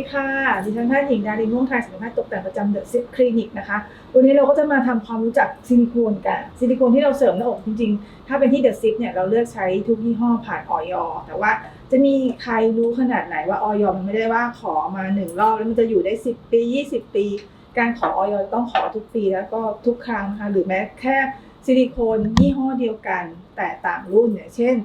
ดีค่ะ ดิฉันแพทย์หญิงดารินม่วงไทยศัลยแพทย์ตกแต่งประจำเดอะซิคลินิกนะคะ วันนี้เราก็จะมาทำความรู้จักซิลิโคนกัน ซิลิโคนที่เราเสริมหน้าอกจริงๆ ถ้าเป็นที่เดอะซิปเนี่ยเราเลือกใช้ทุกยี่ห้อผ่านออยอแต่ว่าจะมีใครรู้ขนาดไหนว่าออยอมันไม่ได้ว่าขอมาหนึ่งรอบแล้วมันจะอยู่ได้ 10 ปี 20 ปี การขอออยอต้องขอทุกปีแล้วก็ทุกครั้งนะคะหรือแม้แค่ซิลิโคนยี่ห้อเดียวกันแต่ต่างรุ่นเนี่ย เช่น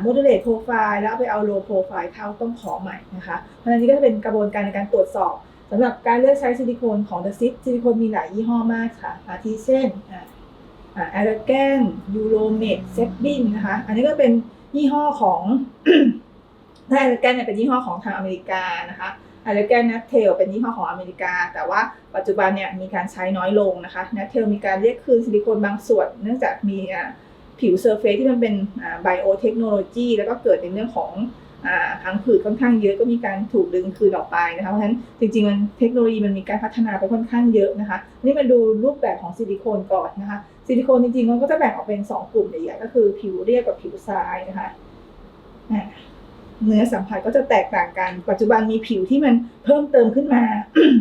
โมดูเลตโปรไฟล์แล้วไปเอาโลโปรไฟล์เข้าต้องขอใหม่นะคะ เพราะฉะนั้นนี่ก็จะเป็นกระบวนการในการตรวจสอบสำหรับการเลือกใช้ซิลิโคนของ The Sip ซิลิโคนมีหลายยี่ห้อมากค่ะ อาทิเช่นอ่าแอร์แกนยูโรเมดเซฟบินนะคะ อันนี้ก็เป็นยี่ห้อของถ้าแอร์แกนเนี่ยเป็นยี่ห้อของทางอเมริกานะคะแอร์แกนนัทเทลเป็นยี่ห้อของอเมริกา แต่ว่าปัจจุบันเนี่ยมีการใช้น้อยลงนะคะนัทเทลมีการเรียกคืนซิลิโคนบางส่วน เนื่องจากมีอ่า ผิวเซอร์เฟซที่มันเป็นไบโอเทคโนโลยีแล้วก็เกิดในเรื่องของพังผืดค่อนข้างเยอะก็มีการถูกดึงคืนออกไปนะคะเพราะฉะนั้นจริงๆมันเทคโนโลยีมันมีการพัฒนาไปค่อนข้างเยอะนะคะนี่มาดูรูปแบบของซิลิโคนก่อนนะคะซิลิโคนจริงๆมันก็จะแบ่งออกเป็น 2 กลุ่มใหญ่ๆก็คือผิวเรียบกับผิวทรายนะคะเนื้อสัมผัสก็จะแตกต่างกัน ปัจจุบันมีผิวที่มันเพิ่มเติมขึ้นมา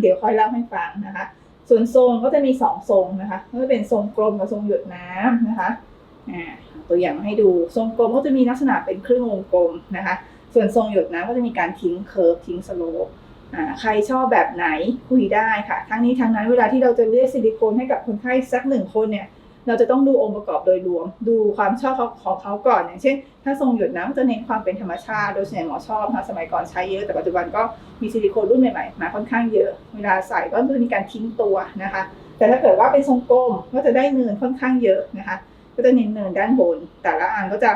เดี๋ยวค่อยเล่าให้ฟังนะคะ ส่วนทรงก็จะมี2ทรงนะคะก็จะเป็นทรงกลมกับทรงหยดน้ำนะคะ ตัวอย่างมาให้ดูทรงกลมก็จะมีลักษณะเป็นครึ่งวงกลมนะคะ ส่วนทรงหยดน้ำก็จะมีการทิ้งเคิร์ฟทิ้งสโลปใครชอบแบบไหนคุยได้ค่ะ ทั้งนี้ทั้งนั้นเวลาที่เราจะเลือกซิลิโคนให้กับคนไข้สักหนึ่งคนเนี่ยเราจะต้องดูองค์ประกอบโดยรวม ดูความชอบของเขาก่อน อย่างเช่น ถ้าทรงหยดน้ำจะเน้นความเป็นธรรมชาติ โดยส่วนใหญ่หมอชอบนะสมัยก่อนใช้เยอะ แต่ปัจจุบันก็มีซิลิโคนรุ่นใหม่ๆมาค่อนข้างเยอะ เวลาใส่ก็จะมีการทิ้งตัวนะคะ แต่ถ้าเกิดว่าเป็นทรงกลมก็จะได้เนินค่อนข้างเยอะนะคะ ก็จะเน้นเนินด้านบน แต่ละอันก็จะ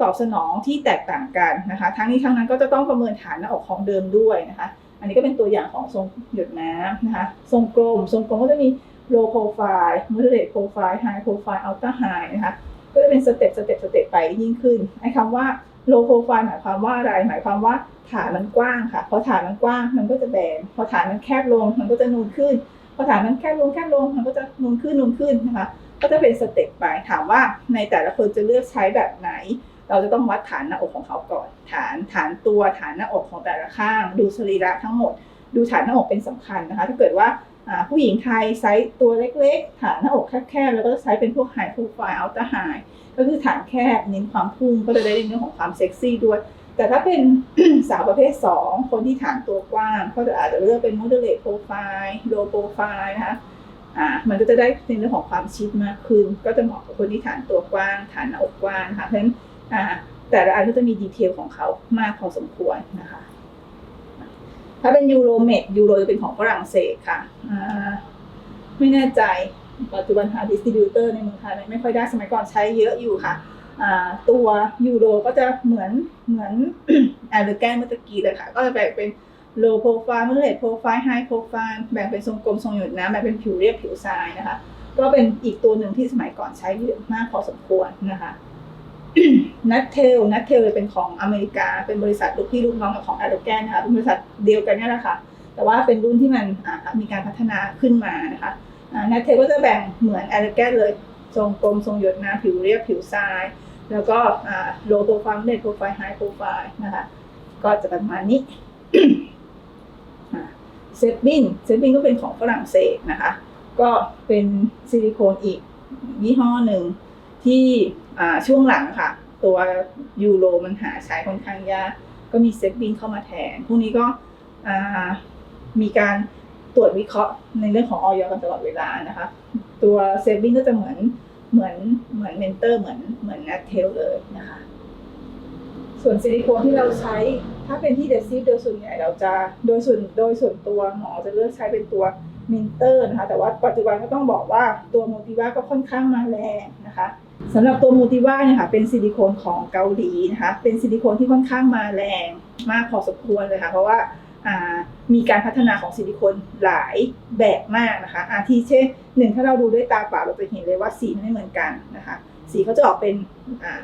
ตอบสนองที่แตกต่างกันนะคะ ทั้งนี้ทั้งนั้นก็จะต้องประเมินฐานหน้าอกของเดิมด้วยนะคะ อันนี้ก็เป็นตัวอย่างของทรงหยดน้ำนะคะ ทรงกลม ทรงกลมก็จะมี low profile moderate profile high profile ultra high นะคะ ก็จะเป็นสเต็ปสเต็ปสเต็ปไปยิ่งขึ้น ไอ้คำว่า low profile หมายความว่าอะไร หมายความว่าฐานมันกว้างค่ะ พอฐานมันกว้างมันก็จะแบน พอฐานมันแคบลงมันก็จะนูนขึ้น พอฐานมันแคบลงแคบลงมันก็จะนูนขึ้นนูนขึ้นนะคะ ก็จะเป็นสเต็ปไปถามว่าในแต่ละคนจะเลือกใช้แบบไหน เราจะต้องวัดฐานหน้าอกของเขาก่อน ฐานฐานตัวฐานหน้าอกของแต่ละข้าง ดูสรีระทั้งหมด ดูฐานหน้าอกเป็นสำคัญนะคะ ถ้าเกิดว่าผู้หญิงไทยไซส์ตัวเล็กๆ ฐานหน้าอกแคบๆ แล้วก็ใช้เป็นพวกไฮโปรไฟล์อัลตร้าไฮก็คือฐานแคบเน้นความพุ่งก็จะได้ในเรื่องของความเซ็กซี่ด้วย แต่ถ้าเป็นสาวประเภท 2 คนที่ฐานตัวกว้าง ก็จะอาจจะเลือกเป็น moderate profile low profile นะคะ อ่ามันก็จะได้ในเรื่องของความชิดมากขึ้น ก็จะเหมาะกับคนที่ฐานตัวกว้าง ฐานหน้าอกกว้างนะคะเพราะฉะนั้นอ่าแต่ละอันก็จะมีดีเทลของเขามากพอสมควรนะคะ ถ้าเป็นยูโรเมดยูโรจะเป็นของฝรั่งเศสค่ะอ่าไม่แน่ใจปัจจุบันหาดิสติบิวเตอร์ในเมืองไทยไม่ค่อยได้สมัยก่อนใช้เยอะอยู่ค่ะตัวยูโรก็จะเหมือนเหมือนแอร์เดอร์แกนเมื่อกี้เลยค่ะ ก็จะแบ่งเป็น low profile moderate profile high profile แบ่งเป็นทรงกลมทรงหยดน้ำแบ่งเป็นผิวเรียบผิวทรายนะคะ ก็เป็นอีกตัวหนึ่งที่สมัยก่อนใช้เยอะมากพอสมควรนะคะนัทเทลนัทเทลเป็นของอเมริกา เป็นบริษัทลูกพี่ลูกน้องกับของแอร์เดอร์แกนนะคะเป็นบริษัทเดียวกันนี่แหละค่ะแต่ว่าเป็นรุ่นที่มันมีการพัฒนาขึ้นมานะคะนัทเทลก็จะแบ่งเหมือนแอร์เดอร์แกนเลยทรงกลมทรงหยดน้ำผิวเรียบผิวทราย แล้วก็โลโปรไฟล์เน็ตโปรไฟล์ไฮโปรไฟล์นะคะ ก็จะประมาณนี้ เซฟบินเซฟบินก็เป็นของฝรั่งเศสนะคะ ก็เป็นซิลิโคนอีกยี่ห้อหนึ่งที่ช่วงหลังค่ะ ตัวยูโรมันหาใช้ค่อนข้างยากก็มีเซฟบินเข้ามาแทน พวกนี้ก็มีการตรวจวิเคราะห์ในเรื่องของออยกันตลอดเวลานะคะ ตัวเซฟบินก็จะเหมือนเหมือนเหมือนเมนเตอร์เหมือนเหมือนนัทเทลเลยนะคะ ส่วนซิลิโคนที่เราใช้ ถ้าเป็นที่เดซิฟโดยส่วนใหญ่เราจะโดยส่วนโดยส่วนตัวหมอจะเลือกใช้เป็นตัวเมนเตอร์นะคะแต่ว่าปัจจุบันก็ต้องบอกว่าตัวโมติว่าก็ค่อนข้างมาแรงนะคะสำหรับตัวโมติว่าเนี่ยค่ะเป็นซิลิโคนของเกาหลีนะคะเป็นซิลิโคนที่ค่อนข้างมาแรงมากพอสมควรเลยค่ะเพราะว่ามีการพัฒนาของซิลิโคนหลายแบบมากนะคะ อาทิเช่นหนึ่งถ้าเราดูด้วยตาเปล่าเราจะเห็นเลยว่าสีไม่เหมือนกันนะคะ สีเขาจะออกเป็น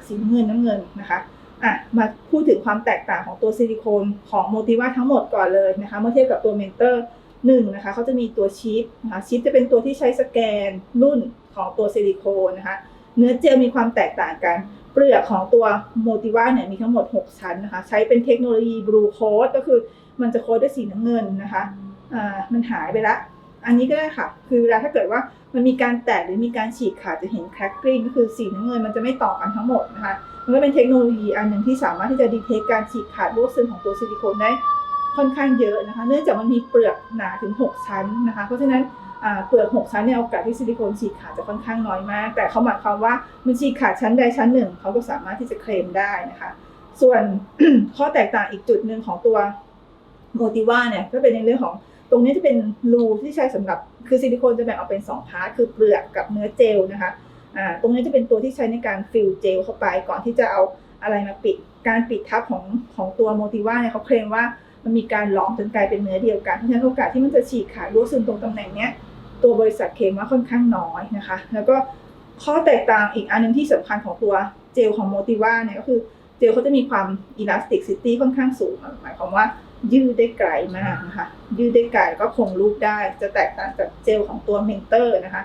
สีเงินน้ำเงินนะคะ อะมาพูดถึงความแตกต่างของตัวซิลิโคนของโมติว่าทั้งหมดก่อนเลยนะคะเมื่อเทียบกับตัวเมนเตอร์หนึ่งนะคะเขาจะมีตัวชิปนะคะชิปจะเป็นตัวที่ใช้สแกนรุ่นของตัวซิลิโคนนะคะเนื้อเจลมีความแตกต่างกัน เปลือกของตัวโมติว่าเนี่ยมีทั้งหมด 6 ชั้นนะคะใช้เป็นเทคโนโลยีบลูโคดก็คือมันจะโคดด้วยสีน้ำเงินนะคะอ่ามันหายไปละอันนี้ก็ได้ค่ะ คือเวลาถ้าเกิดว่ามันมีการแตกหรือมีการฉีกขาดจะเห็น cracking ก็คือสีน้ำเงินมันจะไม่ต่อกันทั้งหมดนะคะ มันก็เป็นเทคโนโลยีอันหนึ่งที่สามารถที่จะดีเทคการฉีกขาดรั่วซึมของตัวซิลิโคนได้ค่อนข้างเยอะนะคะ เนื่องจากมันมีเปลือกหนาถึง 6 ชั้นนะคะ เพราะฉะนั้นเปลือก 6 ชั้นเนี่ยโอกาสที่ซิลิโคนฉีกขาดจะค่อนข้างน้อยมาก แต่เขาหมายความว่ามันฉีกขาดชั้นใดชั้นหนึ่งเขาก็สามารถที่จะเคลมได้นะคะ ส่วนข้อแตกต่างอีกจุดหนึ่งของตัวโมติว่าเนี่ยก็เป็นในเรื่องของตรงนี้จะเป็นรูที่ใช้สำหรับคือซิลิโคนจะแบ่งออกเป็น 2 พาร์ทคือเปลือกกับเนื้อเจลนะคะ อ่าตรงนี้จะเป็นตัวที่ใช้ในการฟิลเจลเข้าไปก่อนที่จะเอาอะไรมาปิด การปิดทับของของตัวโมติว่าเนี่ยเขาเคลมว่ามันมีการหลอมจนกลายเป็นเนื้อเดียวกันเพราะฉะนั้นโอกาสที่มันจะฉีกขาดรั่วซึมตรงตำแหน่งเนี้ยตัวบริษัทเคลมว่าค่อนข้างน้อยนะคะ แล้วก็ข้อแตกต่างอีกอันหนึงที่สำคัญของตัวเจลของโมติว่าเนี่ยก็คือเจลเขาจะมีความ elasticity ค่อนข้างสูง หมายความว่ายืดได้ไกลมากนะคะยืดได้ไกลแล้วก็คงรูปได้จะแตกต่างจากเจลของตัวเมนเตอร์นะคะ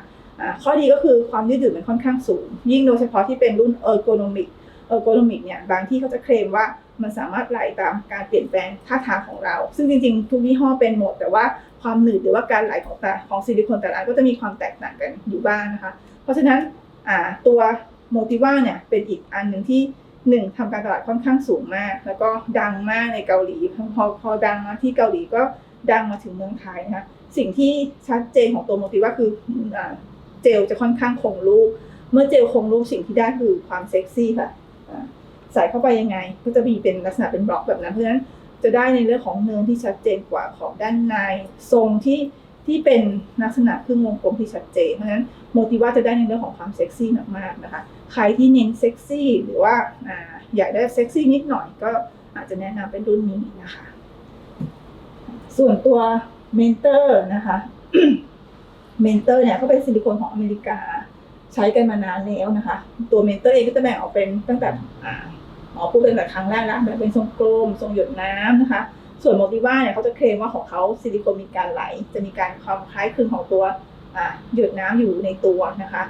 ข้อดีก็คือความยืดหยุ่นมันค่อนข้างสูง ยิ่งโดยเฉพาะที่เป็นรุ่น ergonomic ergonomic เนี่ยบางที่เขาจะเคลมว่ามันสามารถไหลตามการเปลี่ยนแปลงท่าทางของเรา ซึ่งจริงๆ ทุกยี่ห้อเป็นหมด แต่ว่าความหนืดหรือว่าการไหลของแต่ของซิลิโคนแต่ละอันก็จะมีความแตกต่างกันอยู่บ้างนะคะ เพราะฉะนั้นตัวโมติว่าเนี่ยเป็นอีกอันหนึ่งที่หนึ่งทำการตลาดค่อนข้างสูงมาก แล้วก็ดังมากในเกาหลีพอพอดังมาที่เกาหลีก็ดังมาถึงเมืองไทยนะคะสิ่งที่ชัดเจนของตัวโมติว่าคืออ เจลจะค่อนข้างคงรูป เมื่อเจลคงรูปสิ่งที่ได้คือความเซ็กซี่ค่ะใส่เข้าไปยังไง ก็จะมีเป็นลักษณะเป็นบล็อกแบบนั้น เพราะฉะนั้นจะได้ในเรื่องของเนื้อที่ชัดเจนกว่าของด้านในทรงที่ที่เป็นลักษณะครึ่งวงกลมที่ชัดเจน เพราะฉะนั้นโมติว่าจะได้ในเรื่องของความเซ็กซี่มากๆนะคะ ใครที่เน้นเซ็กซี่หรือว่าอ่าอยากได้เซ็กซี่นิดหน่อยก็อาจจะแนะนำเป็นรุ่นนี้นะคะ ส่วนตัวเมนเตอร์นะคะ เมนเตอร์เนี่ยก็เป็นซิลิโคนของอเมริกาใช้กันมานานแล้วนะคะ ตัวเมนเตอร์เองก็จะแบ่งออกเป็นตั้งแต่อ่าหมอพูดตั้งแต่ครั้งแรกแล้วแบ่งเป็นทรงกลมทรงหยดน้ำนะคะ ส่วนโมดิว่าเนี่ยเขาจะเคลมว่าของเขาซิลิโคนมีการไหล จะมีการความคล้ายคลึงของตัวหยดน้ำอยู่ในตัวนะคะ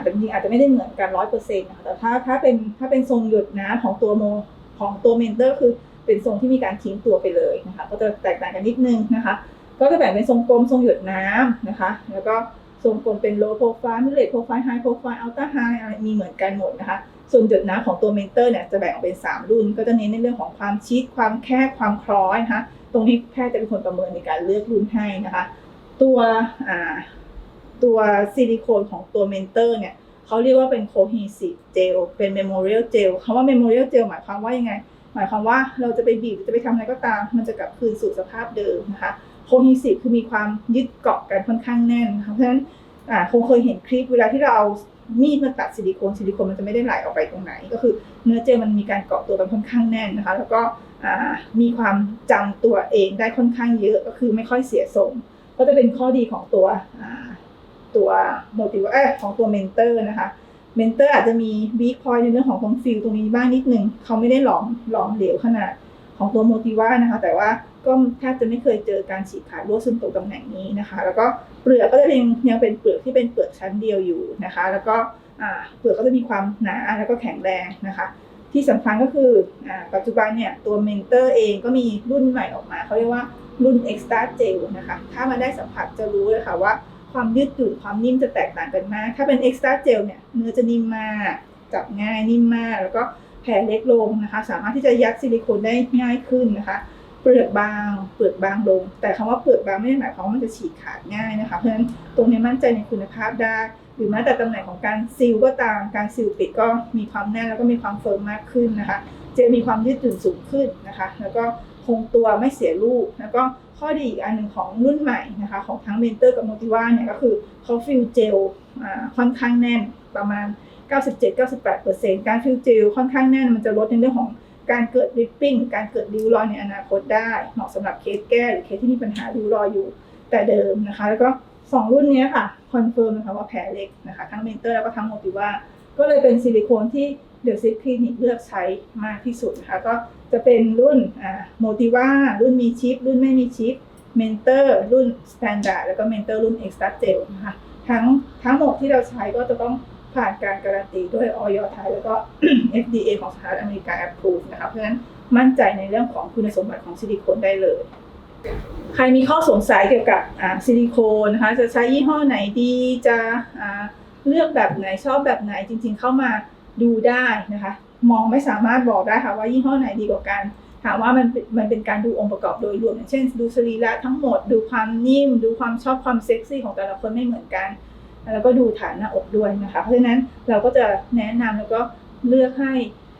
แต่จริงๆอาจจะไม่ได้เหมือนกันร้อยเปอร์เซ็นต์นะคะแต่ถ้าถ้าเป็นถ้าเป็นทรงหยดน้ำของตัวโมของตัวเมนเตอร์คือเป็นทรงที่มีการทิ้งตัวไปเลยนะคะ ก็จะแตกต่างกันนิดนึงนะคะ ก็จะแบ่งเป็นทรงกลมทรงหยดน้ำนะคะ แล้วก็ทรงกลมเป็น low profile middle profile high profile ultra high อะไรมีเหมือนกันหมดนะคะ ส่วนหยดน้ำของตัวเมนเตอร์เนี่ยจะแบ่งออกเป็น 3 รุ่น ก็จะเน้นในเรื่องของความชิดความแคบความคล้อยนะคะ ตรงนี้แพทย์จะเป็นคนประเมินในการเลือกรุ่นให้นะคะ ตัวตัวซิลิโคนของตัวเมนเตอร์เนี่ยเขาเรียกว่าเป็น cohesive gel เป็น memorial gel คำว่า memorial gel หมายความว่ายังไง หมายความว่าเราจะไปบีบจะไปทำอะไรก็ตาม มันจะกลับคืนสู่สภาพเดิมนะคะ cohesive คือมีความยึดเกาะกันค่อนข้างแน่นเพราะฉะนั้นคงเคยเห็นคลิปเวลาที่เราเอามีดมาตัดซิลิโคนซิลิโคนมันจะไม่ได้ไหลออกไปตรงไหน ก็คือเนื้อเจลมันมีการเกาะตัวกันค่อนข้างแน่นนะคะ แล้วก็มีความจำตัวเองได้ค่อนข้างเยอะก็คือไม่ค่อยเสียทรงก็จะเป็นข้อดีของตัวตัวโมติวเออของตัวเมนเตอร์นะคะเมนเตอร์อาจจะมีวีคพอยในเรื่องของตรงฟิลตรงนี้บ้างนิดนึงเขาไม่ได้หลอมหลอมเหลวขนาดของตัวโมติว่านะคะ แต่ว่า ก็แทบจะไม่เคยเจอการฉีกขาดรั่วซึมตรงตำแหน่งนี้นะคะ แล้วก็เปลือกก็จะยังยังเป็นเปลือกที่เป็นเปลือกชั้นเดียวอยู่นะคะ แล้วก็เปลือกก็จะมีความหนาแล้วก็แข็งแรงนะคะ ที่สำคัญก็คืออปัจจุบันเนี่ยตัวเมนเตอร์เองก็มีรุ่นใหม่ออกมาเขาเรียกว่ารุ่น Extra Gel นะคะ ถ้ามาได้สัมผัสจะรู้เลยค่ะว่าความยืดหยุ่นความนิ่มจะแตกต่างกันมาก ถ้าเป็น extra gel เนี่ยเนื้อจะนิ่มมากจับง่ายนิ่มมาก แล้วก็แผ่เล็กลงนะคะ สามารถที่จะยัดซิลิโคนได้ง่ายขึ้นนะคะ เปลือกบางเปลือกบางลง แต่คำว่าเปลือกบางไม่ได้หมายความว่ามันจะฉีกขาดง่ายนะคะเพราะฉะนั้นตรงนี้มั่นใจในคุณภาพได้ หรือแม้แต่ตำแหน่งของการซีลก็ตามการซีลปิดก็มีความแน่นแล้วก็มีความเฟิร์มมากขึ้นนะคะเจลมีความยืดหยุ่นสูงขึ้นนะคะ แล้วก็คงตัวไม่เสียรูปแล้วก็ข้อดีอีกอันหนึ่งของรุ่นใหม่นะคะของทั้งเมนเตอร์กับโมติว่าเนี่ยก็คือเขาฟิลเจลค่อนข้างแน่นประมาณ 97-98%การฟิลเจลค่อนข้างแน่นมันจะลดในเรื่องของ การเกิดริปปิ้งการเกิดริ้วรอยในอนาคตได้ เหมาะสำหรับเคสแก้หรือเคสที่มีปัญหาริ้วรอยอยู่แต่เดิมนะคะ แล้วก็สองรุ่นนี้ค่ะคอนเฟิร์มนะคะว่าแผลเล็กนะคะ ทั้งเมนเตอร์แล้วก็ทั้งโมติว่าก็เลยเป็นซิลิโคนที่เดอะซิคลินิกเลือกใช้มากที่สุดนะคะก็จะเป็นรุ่นอ่าโมติว่ารุ่นมีชิป รุ่นไม่มีชิปเมนเตอร์รุ่นสแตนดาร์ดแล้วก็เมนเตอร์รุ่นเอ็กซ์ตร้าเจลนะคะทั้งทั้งหมดที่เราใช้ก็จะต้อง ผ่านการการันตีด้วยออยไทย แล้วก็ FDA ของสหรัฐอเมริกา approve นะคะเพราะฉะนั้นมั่นใจในเรื่องของคุณสมบัติของซิลิโคนได้เลย ใครมีข้อสงสัยเกี่ยวกับซิลิโคนนะคะจะใช้ยี่ห้อไหนดีจะเลือกแบบไหนชอบแบบไหนจริง ๆ เข้ามาดูได้นะคะ มองไม่สามารถบอกได้ค่ะว่ายี่ห้อไหนดีกว่ากันถามว่ามันเป็นมันเป็นการดูองค์ประกอบโดยรวมอย่างเช่น ดูสรีระทั้งหมด ดูความนิ่ม ดูความชอบความเซ็กซี่ของแต่ละคนไม่เหมือนกัน แล้วก็ดูฐานหน้าอกด้วยนะคะ เพราะฉะนั้นเราก็จะแนะนำแล้วก็เลือกให้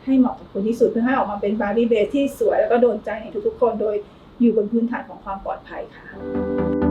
ให้เหมาะกับคนที่สุดเพื่อให้ออกมาเป็นบาร์บี้เบสที่สวยแล้วก็โดนใจในทุกๆคนโดยอยู่บนพื้นฐานของความปลอดภัยค่ะ